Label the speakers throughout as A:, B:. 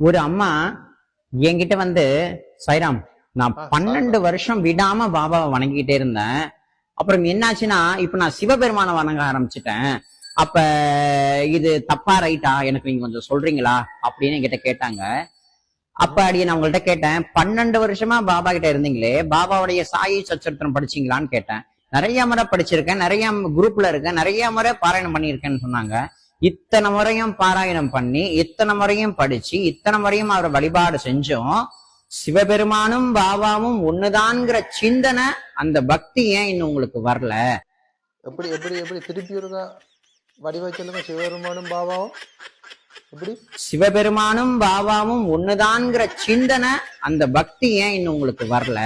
A: ஒரு அம்மா என்கிட்ட வந்து சைராம் நான் பன்னெண்டு வருஷம் விடாம பாபாவை வணங்கிட்டே இருந்தேன். அப்புறம் என்னாச்சுன்னா இப்ப நான் சிவபெருமானை வணங்க ஆரம்பிச்சிட்டேன். அப்ப இது தப்பா ரைட்டா? எனக்கு நீங்க கொஞ்சம் சொல்றீங்களா? அப்படின்னு என்கிட்ட கேட்டாங்க. அப்ப அடி நான் உங்கள்ட்ட கேட்டேன் பன்னெண்டு வருஷமா பாபா கிட்ட இருந்தீங்களே பாபாவுடைய சாயி சச்சரித்திரம் படிச்சீங்களான்னு கேட்டேன். நிறைய முறை படிச்சிருக்கேன் நிறைய குரூப்ல இருக்கேன் நிறைய முறை பாராயணம் பண்ணியிருக்கேன்னு சொன்னாங்க. இத்தனை முறையும் பாராயணம் பண்ணி இத்தனை முறையும் படிச்சு இத்தனை முறையும் அவர் வழிபாடு செஞ்சோம். சிவபெருமானும் பாபாவும் ஒண்ணுதான்ங்கிற சிந்தனை அந்த பக்தி ஏன் இன்னும் உங்களுக்கு வரல?
B: எப்படி எப்படி எப்படி திருப்பி இருக்கா வடிவச்சலுங்க சொல்லுங்க சிவபெருமானும் பாபாவும்.
A: சிவபெருமானும் பாபாவும் ஒண்ணுதான்ங்கிற சிந்தனை அந்த பக்தி ஏன் இன்னும் உங்களுக்கு வரல.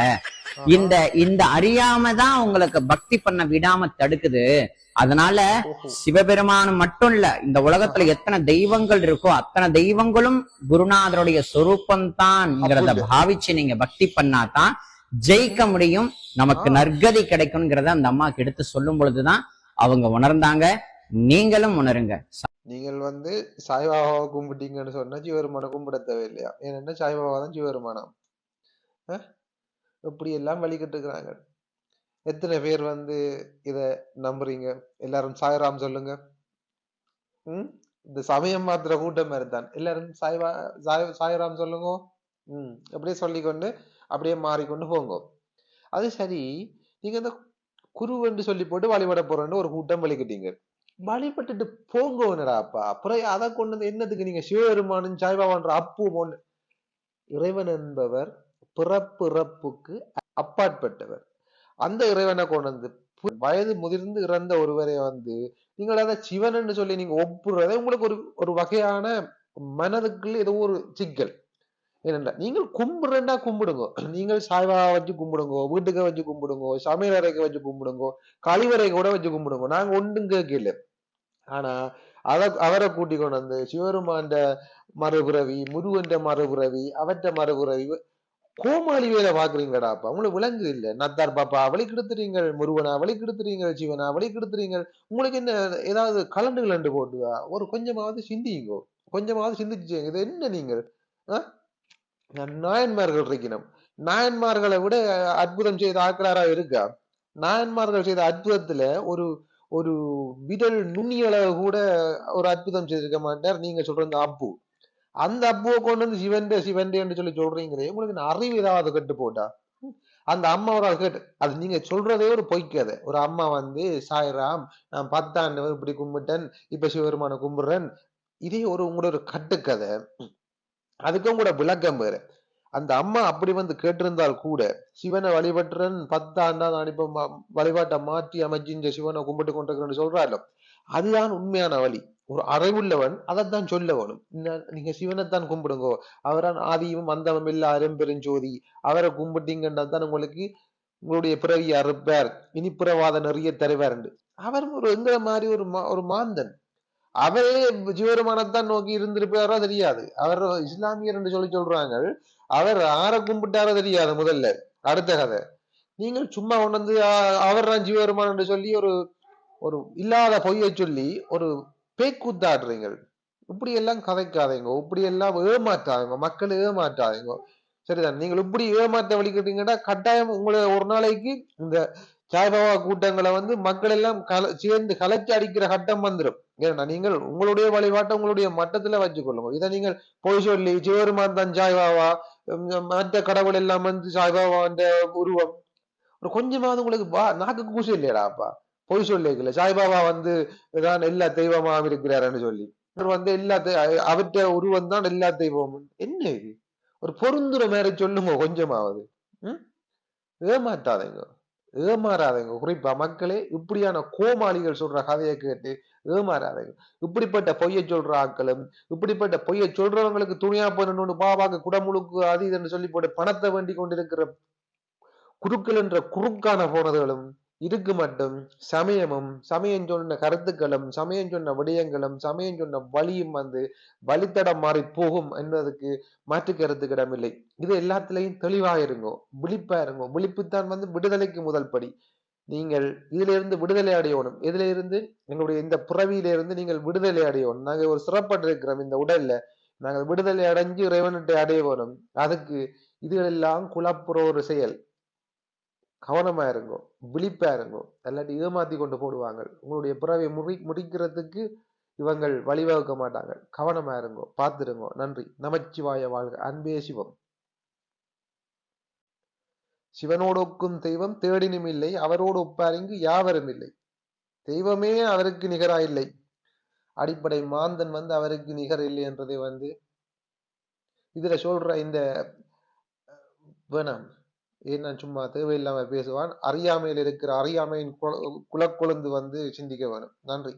A: இந்த இந்த அறியாம தான் உங்களுக்கு பக்தி பண்ண விடாம தடுக்குது அதனால. சிவபெருமானும் மட்டும் இல்ல இந்த உலகத்துல எத்தனை தெய்வங்கள் இருக்கோ அத்தனை தெய்வங்களும் குருநாதருடைய சொரூபம் தான்ங்கிறத. பாவிச்சு நீங்க பக்தி பண்ணாதான் ஜெயிக்க முடியும் நமக்கு. நற்கதி கிடைக்கும்ங்கிறத அந்த அம்மாக்கு எடுத்து சொல்லும் பொழுதுதான் அவங்க உணர்ந்தாங்க நீங்களும் உணருங்க.
B: நீங்கள் வந்து சாய்பாபாவை கும்பிட்டீங்கன்னு சொன்னா ஜீவருமான கும்பிட தேவையில்லையா? ஏன்னா சாய்பாபா தான் ஜீவருமானம் இப்படி எல்லாம் வழிகிட்டு இருக்கிறாங்க. எத்தனை பேர் வந்து இத நம்புறீங்க? எல்லாரும் சாய்ராம் சொல்லுங்க. ம்? இந்த சமயம் மாத்திர கூட்டம் மாதிரி தான் எல்லாரும் சாய்பா சாய் சாய்ராம் சொல்லுங்க. ம். அப்படியே சொல்லிக்கொண்டு அப்படியே மாறிக்கொண்டு போங்க. அது சரி நீங்க இந்த குருவென்று சொல்லி போட்டு வழிபட போறேன்னு ஒரு கூட்டம் வழிகிட்டீங்க. வழிபட்டுட்டு போங்கோனடாப்பா அப்புறம் அதை கொண்டு வந்து என்னத்துக்கு நீங்க சிவபெருமானும் சாய்பாபான்ற அப்பு போன்னு. இறைவன் என்பவர் பிறப்பிறப்புக்கு அப்பாற்பட்டவர். அந்த இறைவனை கொண்டு வந்து வயது முதிர்ந்து இறந்த ஒருவரை வந்து நீங்கள் அதை சிவன் சொல்லி நீங்க ஒப்புறதே உங்களுக்கு ஒரு ஒரு வகையான மனதுக்குள்ள ஏதோ ஒரு சிக்கல். ஏனென்றால் நீங்கள் கும்பிடுறா கும்பிடுங்க. நீங்கள் சாய்பாபா வச்சு கும்பிடுங்க வீட்டுக்க வச்சு கும்பிடுங்க சமையல் அறைக்கு வச்சு கும்பிடுங்க கழிவறை கூட வச்சு கும்பிடுங்க. நாங்க ஒன்றும் கேட்கல. ஆனா அதை அவரை கூட்டி கொண்டு வந்து சிவருமாண்ட மறுபிறவி முருகன்ற மறுபிறவி அவற்ற மறுபிறவி கோமாளி வேலை பாக்குறீங்கடாப்பா உங்களுக்கு விலங்கு இல்லை. நத்தார் பாப்பா அவளை கெடுத்துறீங்க முருகனா அவளை கெடுத்துறீங்க சிவனா வழி கெடுத்துறீங்க உங்களுக்கு என்ன ஏதாவது கலண்டு கலண்டு போட்டுதா? ஒரு கொஞ்சமாவது சிந்திங்கோ கொஞ்சமாவது சிந்திச்சு இது என்ன நீங்கள்? ஆ? நாயன்மார்கள் இருக்கணும். நாயன்மார்களை விட அற்புதம் செய்த ஆக்களாரா இருக்கா? நாயன்மார்கள் செய்த அற்புதத்துல ஒரு ஒரு விரல் நுண்ணியளவு கூட ஒரு அற்புதம் செய்திருக்க மாட்டார். நீங்க சொல்ற அந்த அப்பு அந்த அப்புவை கொண்டு வந்து சிவன் சிவன் என்று சொல்லி சொல்றீங்களே உங்களுக்கு அறிவு ஏதாவது கெட்டு போட்டா? அந்த அம்மா ஒரு கேட்டு அது நீங்க சொல்றதே ஒரு பொய்க்கதை. ஒரு அம்மா வந்து சாய்ராம் நான் பத்தாண்டு இப்படி கும்பிட்டேன் இப்ப சிவபெருமான கும்பிடுறேன். இதே ஒரு உங்களோட ஒரு கட்டுக்கதை. அதுக்கும் கூட விளக்கம் வேறு. அந்த அம்மா அப்படி வந்து கேட்டிருந்தால் கூட சிவனை வழிபட்டுறன் பத்தாண்டா நான் இப்போ வழிபாட்டை மாற்றி அமைச்சு இந்த சிவனை கும்பிட்டு கொண்டிருக்கிறேன்னு சொல்றாரு அதுதான் உண்மையான வழி. ஒரு அறிவுள்ளவன் அதைத்தான் சொல்ல வேணும். நீங்க சிவனைத்தான் கும்பிடுங்கோ. அவரான் ஆதியும் அந்தமும் இல்ல அரும்பெருஞ்சோதி. அவரை கும்பிட்டீங்கன்னா தான் உங்களுக்கு உங்களுடைய பிறவி அறுப்பார். இனிப்புறவாத நிறைய தருவார் அவர் ஒரு எங்கிற மாதிரி ஒரு மா- ஒரு மாந்தன். அவரே சிவருமானத்தான் நோக்கி இருந்திருப்பாரோ தெரியாது. அவர் இஸ்லாமியர் என்று சொல்லி சொல்றாங்க அவர் ஆரை கும்பிட்டாரோ தெரியாது முதல்ல. அடுத்த கதை. நீங்கள் சும்மா உணர்ந்து அவர் தான் ஜீவருமான் என்று சொல்லி ஒரு ஒரு இல்லாத பொய்யை சொல்லி ஒரு பேக்கூத்தாடுறீங்க இப்படி எல்லாம் கதைக்காதீங்க. இப்படி எல்லாம் ஏமாற்றாதீங்க. மக்களை ஏமாற்றாதீங்க. சரிதான். நீங்கள் இப்படி ஏமாற்ற வழிகிட்டீங்கன்னா கட்டாயம் உங்களை ஒரு நாளைக்கு இந்த சாய்பாபா கூட்டங்களை வந்து மக்கள் எல்லாம் கல சேர்ந்து கலைச்சி அடிக்கிற கட்டம் வந்துடும் ஏன்னா நீங்கள் உங்களுடைய வழிபாட்டை உங்களுடைய மட்டத்துல வச்சுக்கொள்ளுங்க. இதை நீங்கள் பொய் சொல்லி சிவருமான் தான் சாய்பாபா மற்ற கடவுள் எல்லாம் வந்து சாய்பாபா அந்த உருவம். ஒரு கொஞ்சமாவது உங்களுக்கு வா நாக்கு கூசி இல்லையடாப்பா பொய் சொல்லிக்கல சாய்பாபா வந்து தான் எல்லா தெய்வமாவும் இருக்கிறாருன்னு சொல்லி. அவர் வந்து எல்லா அவற்ற உருவம் தான் எல்லா தெய்வமும். என்ன இது? ஒரு பொருந்துற மாதிரி சொல்லுங்க கொஞ்சமாவது. ம்? ஏமாறாதீங்க. குறிப்பா மக்களே இப்படியான கோமாளிகள் சொல்ற கதையை கேட்டு ஏமாறாதீங்க. இப்படிப்பட்ட பொய்யை சொல்ற ஆட்களும் இப்படிப்பட்ட பொய்யை சொல்றவங்களுக்கு துணியா பண்ணணும்னு பாபாக்கு குடமுழுக்கு அது இதுன்னு சொல்லி போட்டு பணத்தை வேண்டி கொண்டிருக்கிற குருக்கள் என்ற குறுக்கான போனதுகளும் இருக்கு மட்டும் சமயமும் சமயம் சொன்ன கருத்துக்களும் சமயம் சொன்ன விடயங்களும் சமயம் சொன்ன வழியும் வந்து வழித்தடம் மாறி போகும் என்பதற்கு மாற்று கருத்துக்கு இடமில்லை இது எல்லாத்துலயும் தெளிவா இருங்கோ விழிப்பா இருங்கோ. விழிப்புத்தான் வந்து விடுதலைக்கு முதல் படி. நீங்கள் இதுல இருந்து விடுதலை அடையணும். இதுல இருந்து எங்களுடைய இந்த பிறவியில இருந்து நீங்கள் விடுதலை அடையணும். நாங்கள் ஒரு சிறப்பட்டு இருக்கிறோம் இந்த உடல்ல. நாங்கள் விடுதலை அடைஞ்சு இறைவனிட்டு அடைய வேணும். அதுக்கு இதுகளெல்லாம் குழப்புற ஒரு செயல். கவனமா இருங்கோ விழிப்பா இருங்கோ. இல்லாட்டி ஏமாத்தி கொண்டு போடுவாங்க உங்களுடைய பிறவை முடி முடிக்கிறதுக்கு இவங்கள் வழிவகுக்க மாட்டாங்க கவனமா இருங்கோ பார்த்துருங்கோ நன்றி. நமச்சிவாய வாழ்க. அன்பே சிவம். சிவனோடொக்கும் தெய்வம் தேடினும் இல்லை அவரோடு ஒப்பாரிங்கு யாவரும் இல்லை. தெய்வமே அவருக்கு நிகரா இல்லை அடிப்படை மாந்தன் வந்து அவருக்கு நிகர் இல்லை என்றதை வந்து இதுல சொல்ற இந்த வேணாம். ஏன் நான் சும்மா தேவையில்லாம பேசுவான்? அறியாமையில் இருக்கிற அறியாமையின் குல- குலக்கொழுந்து வந்து சிந்திக்க வேணும். நன்றி.